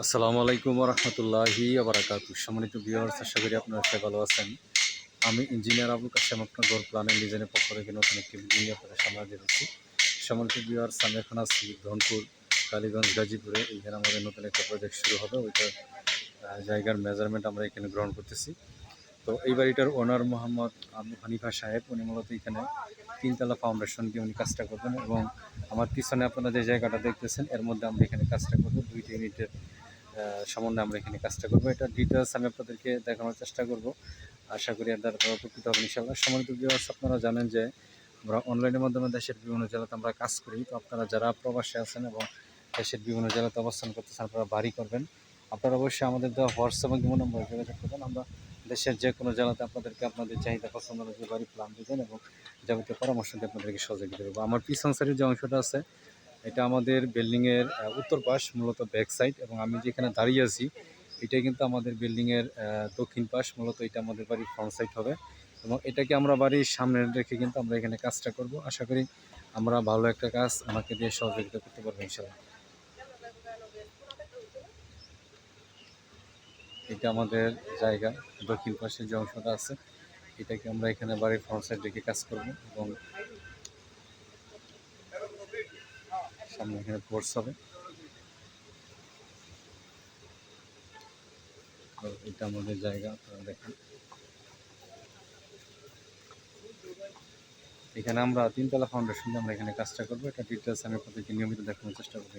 আসসালামু আলাইকুম রহমতুল্লাহি আবরাকাতু সম্মানিত ভিউয়ার্স আশা করি আপনারা সবাই ভালো আছেন। আমি ইঞ্জিনিয়ার আবুল কাসেম আপনার গোর প্ল্যানের ডিজাইনের পক্ষ থেকে নতুন একটি ভিডিও আপনাদের সামনে হচ্ছি। সম্মানিত ভিউয়ার্স আমি এখন আছি ধনপুর কালীগঞ্জ, গাজীপুরে। এইখানে আমাদের নতুন একটা প্রজেক্ট শুরু হবে। ওইটার জায়গার মেজারমেন্ট আমরা এখানে গ্রহণ করতেছি। তো এই বাড়িটার ওনার মোহাম্মদ আবু হানিফা সাহেব, উনি মূলত এখানে তিনতলা ফাউন্ডেশন দিয়ে উনি কাজটা করবেন এবং আমার পিছনে আপনারা যে জায়গাটা দেখতেছেন, এর মধ্যে আমরা এখানে কাজটা করব। দুইটি ইউনিটের সম্বন্ধে আমরা এখানে কাজটা করব। এটা ডিটেলস আমি আপনাদেরকে দেখানোর চেষ্টা করব। আশা করি এর দ্বারা উপকৃত হবেন ইনশাআল্লাহ। সম্মানিত ভিউয়ার্স আপনারা জানেন যে আমরা অনলাইনের মাধ্যমে দেশের বিভিন্ন জেলাতে আমরা কাজ করি। তো আপনারা যারা প্রবাসে আছেন এবং দেশের বিভিন্ন জেলাতে অবস্থান করতেছেন, আপনারা বাড়ি করবেন। আপনারা অবশ্যই আমাদের দেওয়া হোয়াটসঅ্যাপ এবং ইমো নম্বরে যোগাযোগ করবেন। আমরা দেশের যে কোনো জেলাতে আপনাদেরকে আপনাদের চাহিদা পছন্দ অনুযায়ী বাড়ি প্ল্যান দেবেন এবং যাবতীয় পরামর্শ দিয়ে আপনাদেরকে সহযোগিতা দেবো আমার সাইডের যে অংশটা আছে এটা আমাদের বিল্ডিংয়ের উত্তর পাশ, মূলত ব্যাক সাইড এবং আমি যেখানে দাঁড়িয়ে আছি এটা কিন্তু আমাদের বিল্ডিংয়ের দক্ষিণ পাশ, মূলত এটা আমাদের বাড়ির ফ্রন্ট সাইড হবে। এবং এটাকে আমরা বাড়ির সামনে রেখে কিন্তু আমরা এখানে কাজটা করব। আশা করি আমরা ভালো একটা কাজ আমাকে দিয়ে সহযোগিতা করতে পারব ইনশাল্লাহ এটা আমাদের জায়গা, দক্ষিণ পাশে যে অংশটা আছে, এটাকে আমরা এখানে বাড়ির ফ্রন্ট সাইড রেখে কাজ করব। এবং সামনে এখানে কোর্স হবে। এটা আমাদের জায়গা, আপনারা দেখেন। এখানে আমরা তিনতলা ফাউন্ডেশন আমরা এখানে কাজটা করব। এটা ডিটেলস আমি আপনাদেরকে নিয়মিত দেখানোর চেষ্টা করব